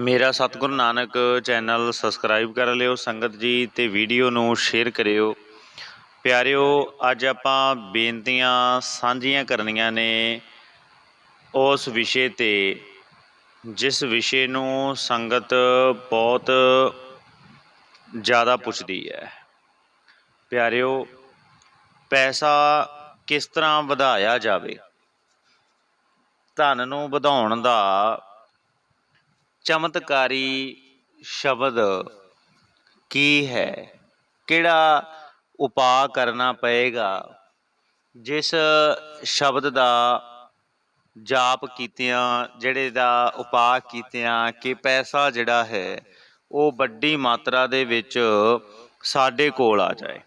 ਮੇਰਾ ਸਤਿਗੁਰੂ Nanak channel subscribe ਕਰ ਲਿਓ, ਸੰਗਤ ਜੀ ਤੇ ਵੀਡੀਓ ਨੂੰ ਸ਼ੇਅਰ ਕਰਿਓ। ਪਿਆਰਿਓ, ਅੱਜ ਆਪਾਂ ਬੇਨਤੀਆਂ ਸਾਂਝੀਆਂ ਕਰਨੀਆਂ ਨੇ ਉਸ ਵਿਸ਼ੇ ਤੇ, ਜਿਸ ਵਿਸ਼ੇ ਨੂੰ ਸੰਗਤ ਬਹੁਤ ਜ਼ਿਆਦਾ ਪੁੱਛਦੀ ਹੈ। ਪਿਆਰਿਓ, ਪੈਸਾ ਕਿਸ ਤਰ੍ਹਾਂ ਵਧਾਇਆ ਜਾਵੇ? ਧਨ ਨੂੰ ਵਧਾਉਣ ਦਾ ਚਮਤਕਾਰੀ ਸ਼ਬਦ ਕੀ ਹੈ? ਕਿਹੜਾ ਉਪਾਅ ਕਰਨਾ ਪਏਗਾ? ਜਿਸ ਸ਼ਬਦ ਦਾ ਜਾਪ ਕੀਤਿਆਂ, ਜਿਹੜੇ ਦਾ ਉਪਾਅ ਕੀਤਿਆਂ ਕਿ ਪੈਸਾ ਜਿਹੜਾ ਹੈ, ਉਹ ਵੱਡੀ ਮਾਤਰਾ ਦੇ ਵਿੱਚ ਸਾਡੇ ਕੋਲ ਆ ਜਾਏ।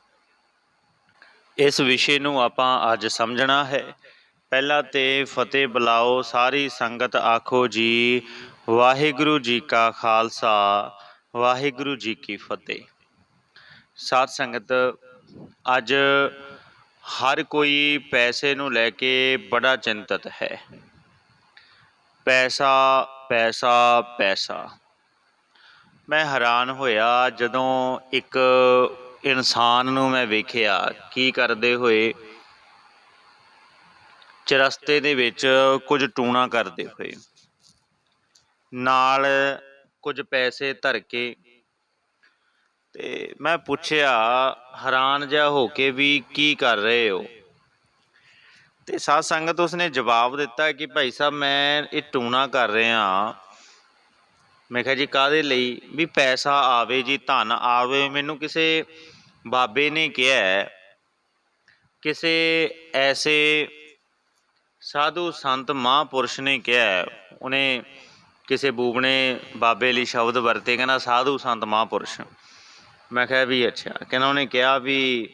ਇਸ ਵਿਸ਼ੇ ਨੂੰ ਆਪਾਂ ਅੱਜ ਸਮਝਣਾ ਹੈ। ਪਹਿਲਾਂ ਤੇ ਫਤਿਹ ਬੁਲਾਓ, ਸਾਰੀ ਸੰਗਤ ਆਖੋ ਜੀ ਵਾਹਿਗੁਰੂ ਜੀ ਕਾ ਖਾਲਸਾ, ਵਾਹਿਗੁਰੂ ਜੀ ਕੀ ਫਤਿਹ। ਸਾਧ ਸੰਗਤ, ਅੱਜ ਹਰ ਕੋਈ ਪੈਸੇ ਨੂੰ ਲੈ ਕੇ ਬੜਾ ਚਿੰਤਤ ਹੈ। ਪੈਸਾ ਪੈਸਾ ਪੈਸਾ। ਮੈਂ ਹੈਰਾਨ ਹੋਇਆ ਜਦੋਂ ਇੱਕ ਇਨਸਾਨ ਨੂੰ ਮੈਂ ਵੇਖਿਆ, ਕੀ ਕਰਦੇ ਹੋਏ। ਚਰਸਤੇ ਦੇ ਵਿੱਚ ਕੁਝ ਟੂਣਾ ਕਰਦੇ ਹੋਏ। ਨਾਲ ਕੁਝ ਪੈਸੇ ਧਰ ਕੇ ਤੇ ਮੈਂ ਪੁੱਛਿਆ, ਹੈਰਾਨ ਜਿਹਾ ਹੋ ਕੇ ਵੀ ਕੀ ਕਰ ਰਹੇ ਹੋ? ਤੇ ਸਾਧ ਸੰਗਤ ਉਸਨੇ ਜਵਾਬ ਦਿੱਤਾ ਕਿ ਭਾਈ ਸਾਹਿਬ, ਮੈਂ ਇਹ ਟੂਣਾ ਕਰ ਰਿਹਾ ਮੈਂ ਕਿਹਾ ਜੀ ਕਾਦੇ ਲਈ? ਵੀ ਪੈਸਾ ਆਵੇ ਜੀ, ਧਨ ਆਵੇ, ਮੈਨੂੰ ਕਿਸੇ ਬਾਬੇ ਨੇ ਕਿਹਾ ਕਿਸੇ ਐਸੇ ਸਾਧੂ ਸੰਤ ਮਹਾਂਪੁਰਸ਼ ਨੇ ਕਿਹਾ ਉਹਨੇ ਕਿਸੇ ਬੂਬਣੇ ਬਾਬੇ ਲਈ ਸ਼ਬਦ ਵਰਤੇ, ਕਹਿੰਦਾ ਸਾਧੂ ਸੰਤ ਮਹਾਂਪੁਰਸ਼। ਮੈਂ ਕਿਹਾ ਵੀ ਅੱਛਾ, ਕਹਿੰਦਾ ਉਹਨੇ ਕਿਹਾ ਵੀ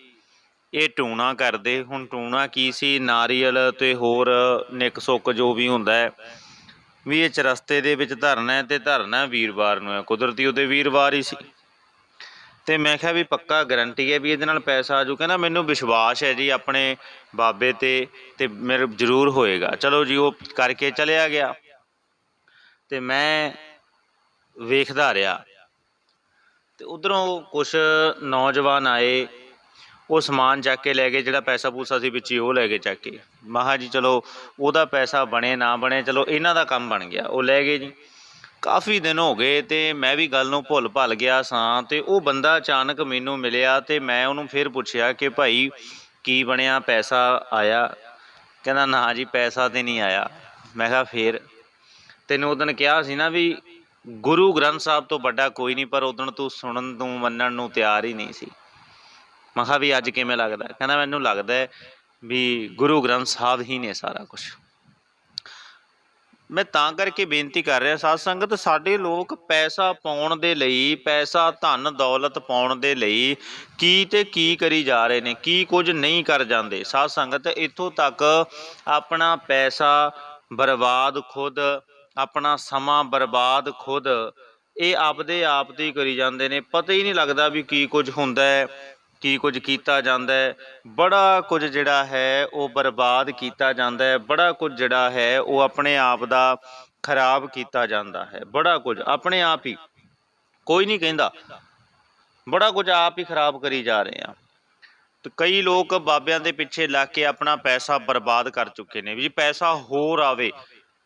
ਇਹ ਟੂਣਾ ਕਰਦੇ, ਹੁਣ ਟੂਣਾ ਕੀ ਸੀ? ਨਾਰੀਅਲ ਤੇ ਹੋਰ ਨਿੱਕ ਸੁੱਕ ਜੋ ਵੀ ਹੁੰਦਾ ਹੈ, ਵੀ ਇਹ ਚਰਸਤੇ ਦੇ ਵਿੱਚ ਧਰਨਾ ਹੈ ਤੇ ਧਰਨਾ ਵੀਰਵਾਰ ਨੂੰ ਹੈ, ਕੁਦਰਤੀ ਉਹਦੇ ਵੀਰਵਾਰ ਹੀ ਸੀ। ਤੇ ਮੈਂ ਕਿਹਾ ਵੀ ਪੱਕਾ ਗਰੰਟੀ ਹੈ ਵੀ ਇਹਦੇ ਨਾਲ ਪੈਸਾ ਆ ਜੂ ਕਹਿੰਦਾ ਮੈਨੂੰ ਵਿਸ਼ਵਾਸ ਹੈ ਜੀ ਆਪਣੇ ਬਾਬੇ ਤੇ ਤੇ ਮੇਰੇ ਜ਼ਰੂਰ ਹੋਏਗਾ। ਚਲੋ ਜੀ, ਉਹ ਕਰਕੇ ਚਲਿਆ ਗਿਆ। ਤੇ ਮੈਂ ਵੇਖਦਾ ਰਿਹਾ। ਤੇ ਉਧਰੋਂ ਕੁਝ ਨੌਜਵਾਨ ਆਏ, ਉਹ ਸਮਾਨ ਚੱਕ ਕੇ ਲੈ ਗਏ, ਜਿਹੜਾ ਪੈਸਾ ਪੂਸਾ ਸੀ ਵਿੱਚ ਹੀ, ਉਹ ਲੈ ਕੇ ਚੱਕ ਕੇ। ਮਹਾ ਜੀ, ਚਲੋ, ਉਹਦਾ ਪੈਸਾ ਬਣੇ, ਨਾ ਬਣੇ, ਚਲੋ, ਇਹਨਾਂ ਦਾ ਕੰਮ ਬਣ ਗਿਆ, ਉਹ ਲੈ ਗਏ ਜੀ। ਕਾਫੀ ਦਿਨ ਹੋ ਗਏ ਤੇ ਮੈਂ ਵੀ ਗੱਲ ਨੂੰ ਭੁੱਲ ਭੱਲ ਗਿਆ ਸਾਂ ਤੇ ਉਹ ਬੰਦਾ ਅਚਾਨਕ ਮੈਨੂੰ ਮਿਲਿਆ ਤੇ ਮੈਂ ਉਹਨੂੰ ਫਿਰ ਪੁੱਛਿਆ ਕਿ ਭਾਈ, ਕੀ ਬਣਿਆ? ਪੈਸਾ ਆਇਆ? ਕਹਿੰਦਾ, ਨਾ ਜੀ, ਪੈਸਾ ਤੇ ਨਹੀਂ ਆਇਆ। ਮੈਂ ਕਿਹਾ, ਫੇਰ? ਤੈਨੂੰ ਉਦੋਂ ਕਿਹਾ ਸੀ ਨਾ ਵੀ ਗੁਰੂ ਗ੍ਰੰਥ ਸਾਹਿਬ ਤੋਂ ਵੱਡਾ ਕੋਈ ਨਹੀਂ, ਪਰ ਉਦੋਂ ਤੂੰ ਸੁਣਨ ਨੂੰ, ਮੰਨਣ ਨੂੰ ਤਿਆਰ ਹੀ ਨਹੀਂ ਸੀ। ਮੈਂ ਕਿਹਾ ਵੀ ਅੱਜ ਕਿਵੇਂ ਲੱਗਦਾ ਕਹਿੰਦਾ ਮੈਨੂੰ ਲੱਗਦਾ ਹੈ ਵੀ ਗੁਰੂ ਗ੍ਰੰਥ ਸਾਹਿਬ ਹੀ ਨੇ ਸਾਰਾ ਕੁਝ ਮੈਂ ਤਾਂ ਕਰਕੇ ਬੇਨਤੀ ਕਰ ਰਿਹਾ, ਸਾਧ ਸੰਗਤ, ਸਾਡੇ ਲੋਕ ਪੈਸਾ ਪਾਉਣ ਦੇ ਲਈ, ਪੈਸਾ, ਧਨ, ਦੌਲਤ ਪਾਉਣ ਦੇ ਲਈ ਕੀ ਤੇ ਕੀ ਕਰੀ ਜਾ ਰਹੇ ਨੇ, ਕੀ ਕੁਝ ਨਹੀਂ ਕਰ ਜਾਂਦੇ। ਸਾਧ ਸੰਗਤ, ਇੱਥੋਂ ਤੱਕ ਆਪਣਾ ਪੈਸਾ ਬਰਬਾਦ ਖੁਦ ਆਪਣਾ ਸਮਾਂ ਬਰਬਾਦ ਖੁਦ। ਇਹ ਆਪਦੇ ਆਪ ਦੀ ਕਰੀ ਜਾਂਦੇ ਨੇ। ਪਤਾ ਹੀ ਨਹੀਂ ਲੱਗਦਾ ਵੀ ਕੀ ਕੁਝ ਹੁੰਦਾ ਹੈ, ਕੀ ਕੁਝ ਕੀਤਾ ਜਾਂਦਾ ਹੈ। ਬੜਾ ਕੁਝ ਜਿਹੜਾ ਹੈ, ਉਹ ਬਰਬਾਦ ਕੀਤਾ ਜਾਂਦਾ ਹੈ। ਬੜਾ ਕੁਝ ਜਿਹੜਾ ਹੈ, ਉਹ ਆਪਣੇ ਆਪ ਦਾ ਖਰਾਬ ਕੀਤਾ ਜਾਂਦਾ ਹੈ। ਬੜਾ ਕੁਝ ਆਪਣੇ ਆਪ ਹੀ। ਕੋਈ ਨਹੀਂ ਕਹਿੰਦਾ। ਬੜਾ ਕੁਝ ਆਪ ਹੀ ਖਰਾਬ ਕਰੀ ਜਾ ਰਹੇ ਆ ਤੇ ਕਈ ਲੋਕ ਬਾਬਿਆਂ ਦੇ ਪਿੱਛੇ ਲੱਗ ਕੇ ਆਪਣਾ ਪੈਸਾ ਬਰਬਾਦ ਕਰ ਚੁੱਕੇ ਨੇ ਵੀ ਜੀ ਪੈਸਾ ਹੋਰ ਆਵੇ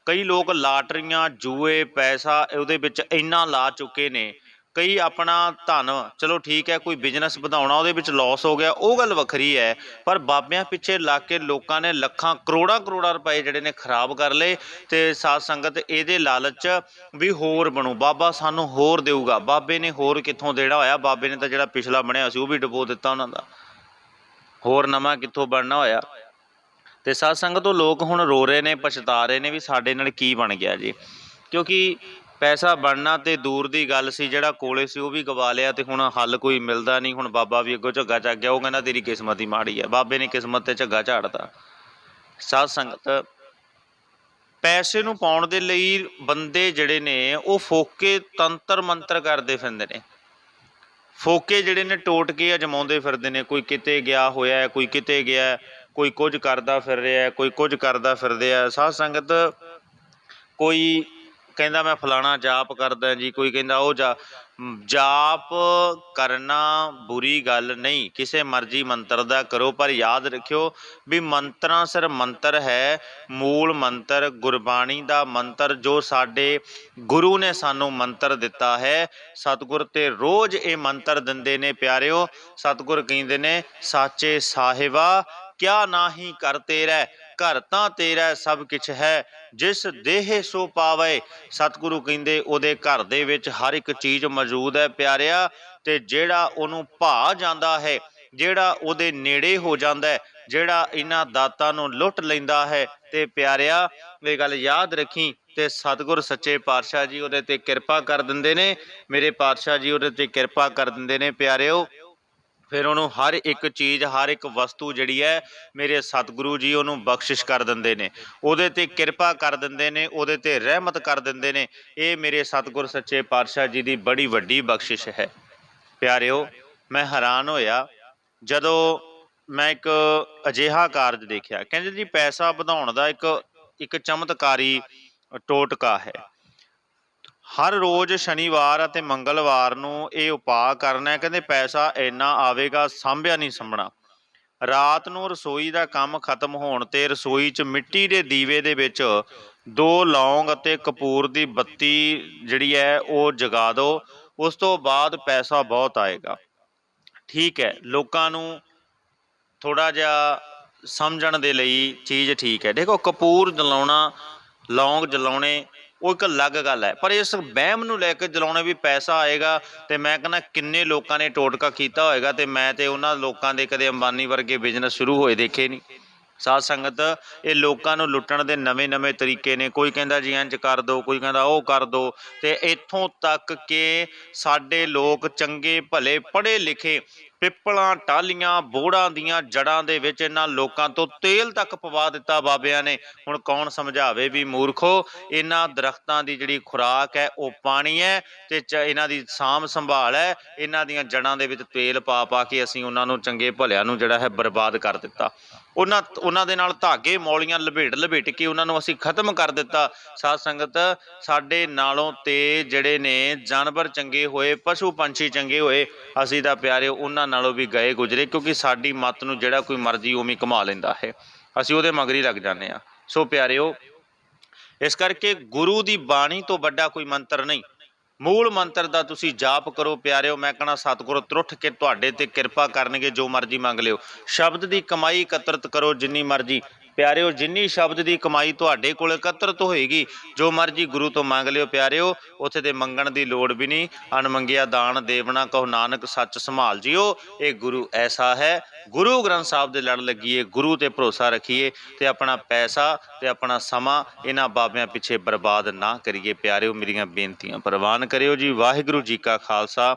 ਕਈ ਲੋਕ ਲਾਟਰੀਆਂ, ਜੂਏ, ਪੈਸਾ ਉਹਦੇ ਵਿੱਚ ਇੰਨਾ ਲਾ ਚੁੱਕੇ ਨੇ। ਕਈ ਆਪਣਾ ਧਨ, ਚਲੋ ਠੀਕ ਹੈ, ਕੋਈ ਬਿਜ਼ਨਸ ਵਧਾਉਣਾ ਉਹਦੇ ਵਿੱਚ ਲਾਸ ਹੋ ਗਿਆ, ਉਹ ਗੱਲ ਵੱਖਰੀ ਹੈ। ਪਰ ਬਾਬਿਆਂ ਪਿੱਛੇ ਲੱਗ ਕੇ ਲੋਕਾਂ ਨੇ ਲੱਖਾਂ, ਕਰੋੜਾਂ ਕਰੋੜਾਂ ਰੁਪਏ ਜਿਹੜੇ ਨੇ ਖਰਾਬ ਕਰ ਲਏ ਤੇ ਸਾਧ ਸੰਗਤ ਇਹਦੇ ਲਾਲਚ ਵੀ ਹੋਰ ਬਣੂ। ਬਾਬਾ ਸਾਨੂੰ ਹੋਰ ਦੇਊਗਾ। ਬਾਬੇ ਨੇ ਹੋਰ ਕਿੱਥੋਂ ਦੇਣਾ ਹੋਇਆ? ਬਾਬੇ ਨੇ ਤਾਂ ਜਿਹੜਾ ਪਿਛਲਾ ਬਣਿਆ ਸੀ ਉਹ ਵੀ ਡੁਬੋ ਦਿੱਤਾ ਉਹਨਾਂ ਦਾ। ਹੋਰ ਨਵਾਂ ਕਿੱਥੋਂ ਬਣਨਾ ਹੋਇਆ? ਤੇ ਸਾਧ ਸੰਗਤ ਉਹ ਲੋਕ ਹੁਣ ਰੋ ਰਹੇ ਨੇ, ਪਛਤਾ ਰਹੇ ਨੇ ਵੀ ਸਾਡੇ ਨਾਲ ਕੀ ਬਣ ਗਿਆ ਜੀ। ਕਿਉਂਕਿ ਪੈਸਾ ਬਣਨਾ ਤੇ ਦੂਰ ਦੀ ਗੱਲ ਸੀ, ਜਿਹੜਾ ਕੋਲੇ ਸੀ ਉਹ ਵੀ ਗਵਾ ਲਿਆ ਤੇ ਹੁਣ ਹੱਲ ਕੋਈ ਮਿਲਦਾ ਨਹੀਂ। ਹੁਣ ਬਾਬਾ ਵੀ ਅੱਗੋਂ ਝੱਗਾ ਚੱਕ ਗਿਆ, ਉਹ ਕਹਿੰਦਾ ਤੇਰੀ ਕਿਸਮਤ ਹੀ ਮਾੜੀ ਹੈ ਬਾਬੇ ਨੇ ਕਿਸਮਤ ਤੇ ਝੱਗਾ ਝਾੜਦਾ ਸਾਧ ਸੰਗਤ, ਪੈਸੇ ਨੂੰ ਪਾਉਣ ਦੇ ਲਈ ਬੰਦੇ ਜਿਹੜੇ ਨੇ, ਉਹ ਫੋਕੇ ਤੰਤਰ ਮੰਤਰ ਕਰਦੇ ਫਿਰਦੇ ਨੇ। ਫੋਕੇ ਜਿਹੜੇ ਨੇ ਟੋਟ ਕੇ ਅਜਮਾਉਂਦੇ ਫਿਰਦੇ ਨੇ, ਕੋਈ ਕਿਤੇ ਗਿਆ ਹੋਇਆ, ਕੋਈ ਕਿਤੇ ਗਿਆ ਕੋਈ ਕੁਝ ਕਰਦਾ ਫਿਰ ਰਿਹਾ, ਕੋਈ ਕੁਝ ਕਰਦਾ ਫਿਰਦੇ ਆ। ਸਾਧ ਸੰਗਤ ਕੋਈ ਕਹਿੰਦਾ ਮੈਂ ਫਲਾਣਾ ਜਾਪ ਕਰਦਾ ਜੀ, ਕੋਈ ਕਹਿੰਦਾ ਉਹ ਜਾ, ਜਾਪ ਕਰਨਾ ਬੁਰੀ ਗੱਲ ਨਹੀਂ, ਕਿਸੇ ਮਰਜ਼ੀ ਮੰਤਰ ਦਾ ਕਰੋ, ਪਰ ਯਾਦ ਰੱਖਿਓ ਵੀ ਮੰਤਰਾਂ ਸਿਰ ਮੰਤਰ ਹੈ, ਮੂਲ ਮੰਤਰ ਗੁਰਬਾਣੀ ਦਾ ਮੰਤਰ ਜੋ ਸਾਡੇ ਗੁਰੂ ਨੇ ਸਾਨੂੰ ਮੰਤਰ ਦਿੱਤਾ ਹੈ। ਸਤਿਗੁਰ ਤੇ ਰੋਜ਼ ਇਹ ਮੰਤਰ ਦਿੰਦੇ ਨੇ, ਪਿਆਰਿਓ, ਸਤਿਗੁਰ ਕਹਿੰਦੇ ਨੇ, ਸਾਚੇ ਸਾਹਿਬਾ ਕਿਆ ਨਾਹੀ ਕਰ ਤੇਰਾ, ਘਰ ਤਾਂ ਤੇਰਾ ਸਭ ਕੁਛ ਹੈ। ਜਿਸ ਦੇਹ ਸੋ ਪਾਵੇ, ਸਤਿਗੁਰੂ ਕਹਿੰਦੇ ਉਹਦੇ ਘਰ ਦੇ ਵਿੱਚ ਹਰ ਇੱਕ ਚੀਜ਼ ਮੌਜੂਦ ਹੈ ਪਿਆਰਿਆ, ਤੇ ਜਿਹੜਾ ਉਹਨੂੰ ਭਾ ਜਾਂਦਾ ਹੈ, ਜਿਹੜਾ ਉਹਦੇ ਨੇੜੇ ਹੋ ਜਾਂਦਾ ਹੈ, ਜਿਹੜਾ ਇਹਨਾਂ ਦਾਤਾਂ ਨੂੰ ਲੁੱਟ ਲੈਂਦਾ ਹੈ, ਤੇ ਪਿਆਰਿਆ ਇਹ ਗੱਲ ਯਾਦ ਰੱਖੀ, ਤੇ ਸਤਿਗੁਰ ਸੱਚੇ ਪਾਤਸ਼ਾਹ ਜੀ ਉਹਦੇ ਤੇ ਕਿਰਪਾ ਕਰ ਦਿੰਦੇ ਨੇ। ਮੇਰੇ ਪਾਤਸ਼ਾਹ ਜੀ ਉਹਦੇ ਤੇ ਕਿਰਪਾ ਕਰ ਦਿੰਦੇ ਨੇ ਪਿਆਰਿਓ। ਫਿਰ ਉਹਨੂੰ ਹਰ ਇੱਕ ਚੀਜ਼, ਹਰ ਇੱਕ ਵਸਤੂ ਜਿਹੜੀ ਹੈ, ਮੇਰੇ ਸਤਿਗੁਰੂ ਜੀ ਉਹਨੂੰ ਬਖਸ਼ਿਸ਼ ਕਰ ਦਿੰਦੇ ਨੇ। ਉਹਦੇ ਤੇ ਕਿਰਪਾ ਕਰ ਦਿੰਦੇ ਨੇ, ਉਹਦੇ ਤੇ ਰਹਿਮਤ ਕਰ ਦਿੰਦੇ ਨੇ। ਇਹ ਮੇਰੇ ਸਤਿਗੁਰ ਸੱਚੇ ਪਾਤਸ਼ਾਹ ਜੀ ਦੀ ਬੜੀ ਵੱਡੀ ਬਖਸ਼ਿਸ਼ ਹੈ। ਪਿਆਰਿਓ, ਮੈਂ ਹੈਰਾਨ ਹੋਇਆ ਜਦੋਂ ਮੈਂ ਇੱਕ ਅਜਿਹਾ ਕਾਰਜ ਦੇਖਿਆ। ਕਹਿੰਦੇ ਜੀ ਪੈਸਾ ਵਧਾਉਣ ਦਾ ਇੱਕ ਇੱਕ ਚਮਤਕਾਰੀ ਟੋਟਕਾ ਹੈ। ਹਰ ਰੋਜ਼ ਸ਼ਨੀਵਾਰ ਅਤੇ ਮੰਗਲਵਾਰ ਨੂੰ ਇਹ ਉਪਾਅ ਕਰਨਾ ਹੈ। ਕਹਿੰਦੇ ਪੈਸਾ ਇੰਨਾ ਆਵੇਗਾ, ਸਾਂਭਿਆ ਨਹੀਂ ਸੰਭਣਾ। ਰਾਤ ਨੂੰ ਰਸੋਈ ਦਾ ਕੰਮ ਖਤਮ ਹੋਣ ਤੇ ਰਸੋਈ 'ਚ ਮਿੱਟੀ ਦੇ ਦੀਵੇ ਦੇ ਵਿੱਚ ਦੋ ਲੌਂਗ ਅਤੇ ਕਪੂਰ ਦੀ ਬੱਤੀ ਜਿਹੜੀ ਹੈ ਉਹ ਜਗਾ ਦਿਓ ਉਸ ਤੋਂ ਬਾਅਦ ਪੈਸਾ ਬਹੁਤ ਆਏਗਾ। ਠੀਕ ਹੈ, ਲੋਕਾਂ ਨੂੰ ਥੋੜਾ ਜਿਹਾ ਸਮਝਣ ਦੇ ਲਈ ਚੀਜ਼ ਠੀਕ ਹੈ। ਦੇਖੋ, ਕਪੂਰ ਜਲਾਉਣਾ, ਲੌਂਗ ਜਲਾਉਣੇ ਉਹ ਇੱਕ ਅਲੱਗ ਗੱਲ ਹੈ। ਪਰ ਇਸ ਵਹਿਮ ਨੂੰ ਲੈ ਕੇ ਜਲਾਉਣੇ ਵੀ ਪੈਸਾ ਆਏਗਾ ਤੇ ਮੈਂ ਕਹਿੰਦਾ ਕਿੰਨੇ ਲੋਕਾਂ ਨੇ ਟੋਟਕਾ ਕੀਤਾ ਹੋਏਗਾ ਤੇ ਮੈਂ ਤੇ ਉਹਨਾਂ ਲੋਕਾਂ ਦੇ ਕਦੇ ਅੰਬਾਨੀ ਵਰਗੇ ਬਿਜ਼ਨਸ ਸ਼ੁਰੂ ਹੋਏ ਦੇਖੇ ਨਹੀਂ। ਸਾਧ ਸੰਗਤ, ਇਹ ਲੋਕਾਂ ਨੂੰ ਲੁੱਟਣ ਦੇ ਨਵੇਂ-ਨਵੇਂ ਤਰੀਕੇ ਨੇ। ਕੋਈ ਕਹਿੰਦਾ ਜੀ ਇੰਜ ਕਰ ਦੋ, ਕੋਈ ਕਹਿੰਦਾ ਉਹ ਕਰ ਦੋ। ਤੇ ਇੱਥੋਂ ਤੱਕ ਕਿ ਸਾਡੇ ਲੋਕ ਚੰਗੇ ਭਲੇ ਪੜ੍ਹੇ ਲਿਖੇ ਪਿੱਪਲਾਂ ਟਾਲੀਆਂ ਬੋੜਾਂ ਦੀਆਂ ਜੜਾਂ ਦੇ ਵਿੱਚ ਇਹਨਾਂ ਲੋਕਾਂ ਤੋਂ ਤੇਲ ਤੱਕ ਪਵਾ ਦਿੱਤਾ ਬਾਬਿਆਂ ਨੇ। ਹੁਣ ਕੌਣ ਸਮਝਾਵੇ ਵੀ ਮੂਰਖੋ, ਇਹਨਾਂ ਦਰਖਤਾਂ ਦੀ ਜਿਹੜੀ ਖੁਰਾਕ ਹੈ, ਉਹ ਪਾਣੀ ਹੈ ਤੇ ਚ- ਇਹਨਾਂ ਦੀ ਸਾਂਭ ਸੰਭਾਲ ਹੈ। ਇਹਨਾਂ ਦੀਆਂ ਜੜਾਂ ਦੇ ਵਿੱਚ ਤੇਲ ਪਾ ਪਾ ਕੇ ਅਸੀਂ ਉਹਨਾਂ ਨੂੰ ਚੰਗੇ ਭਲਿਆਂ ਨੂੰ ਜਿਹੜਾ ਹੈ ਬਰਬਾਦ ਕਰ ਦਿੱਤਾ। ਉਹਨਾਂ ਉਹਨਾਂ ਦੇ ਨਾਲ ਧਾਗੇ, ਮੌਲੀਆਂ ਲਪੇਟ ਲਪੇਟ ਕੇ ਉਹਨਾਂ ਨੂੰ ਅਸੀਂ ਖਤਮ ਕਰ ਦਿੱਤਾ। ਸਾਧ ਸੰਗਤ, ਸਾਡੇ ਨਾਲੋਂ ਤੇ ਜਿਹੜੇ ਨੇ ਜਾਨਵਰ ਚੰਗੇ ਹੋਏ, ਪਸ਼ੂ ਪੰਛੀ ਚੰਗੇ ਹੋਏ, ਅਸੀਂ ਤਾਂ ਪਿਆਰੇ ਉਹਨਾਂ ਨਾਲੋਂ ਵੀ ਗਏ ਗੁਜਰੇ, ਕਿਉਂਕਿ ਸਾਡੀ ਮੱਤ ਨੂੰ ਜਿਹੜਾ ਕੋਈ ਮਰਜ਼ੀ ਉਵੇਂ ਹੀ ਲੈਂਦਾ ਹੈ। ਅਸੀਂ ਉਹਦੇ ਮਗਰ ਲੱਗ ਜਾਂਦੇ ਆ ਸੋ ਪਿਆਰਿਓ, ਇਸ ਕਰਕੇ ਗੁਰੂ ਦੀ ਬਾਣੀ ਤੋਂ ਵੱਡਾ ਕੋਈ ਮੰਤਰ ਨਹੀਂ। ਮੂਲ ਮੰਤਰ ਦਾ ਤੁਸੀਂ ਜਾਪ ਕਰੋ ਪਿਆਰਿਓ, ਮੈਂ ਕਹਣਾ ਸਤਿਗੁਰੂ ਤਰੁੱਠ ਕੇ ਤੁਹਾਡੇ ਤੇ ਕਿਰਪਾ ਕਰਨਗੇ ਜੋ ਮਰਜ਼ੀ ਮੰਗ ਲਿਓ। ਸ਼ਬਦ ਦੀ ਕਮਾਈ ਇਕੱਤਰਤ ਕਰੋ ਜਿੰਨੀ ਮਰਜ਼ੀ। ਪਿਆਰਿਓ, ਜਿੰਨੀ ਸ਼ਬਦ ਦੀ ਕਮਾਈ ਤੁਹਾਡੇ ਕੋਲ ਇਕੱਤਰਤ ਹੋਏਗੀ, ਜੋ ਮਰਜ਼ੀ ਗੁਰੂ ਤੋਂ ਮੰਗ ਲਿਓ ਪਿਆਰਿਓ, ਉੱਥੇ ਤੇ ਮੰਗਣ ਦੀ ਲੋੜ ਵੀ ਨਹੀਂ। ਅਣਮੰਗਿਆ ਦਾਨ, ਦੇਵਣਾ, ਕਹੋ ਨਾਨਕ, ਸੱਚ ਸੰਭਾਲ ਜਿਓ। ਇਹ ਗੁਰੂ ਐਸਾ ਹੈ, ਗੁਰੂ ਗ੍ਰੰਥ ਸਾਹਿਬ ਦੇ ਲੜ ਲੱਗੀਏ, ਗੁਰੂ ਤੇ ਭਰੋਸਾ ਰੱਖੀਏ ਤੇ ਆਪਣਾ ਪੈਸਾ ਤੇ ਆਪਣਾ ਸਮਾਂ ਇਹਨਾਂ ਬਾਬਿਆਂ ਪਿੱਛੇ ਬਰਬਾਦ ਨਾ ਕਰੀਏ। ਪਿਆਰਿਓ, ਮੇਰੀਆਂ ਬੇਨਤੀਆਂ ਪ੍ਰਵਾਨ ਕਰਿਓ ਜੀ। ਵਾਹਿਗੁਰੂ ਜੀ ਕਾ ਖਾਲਸਾ।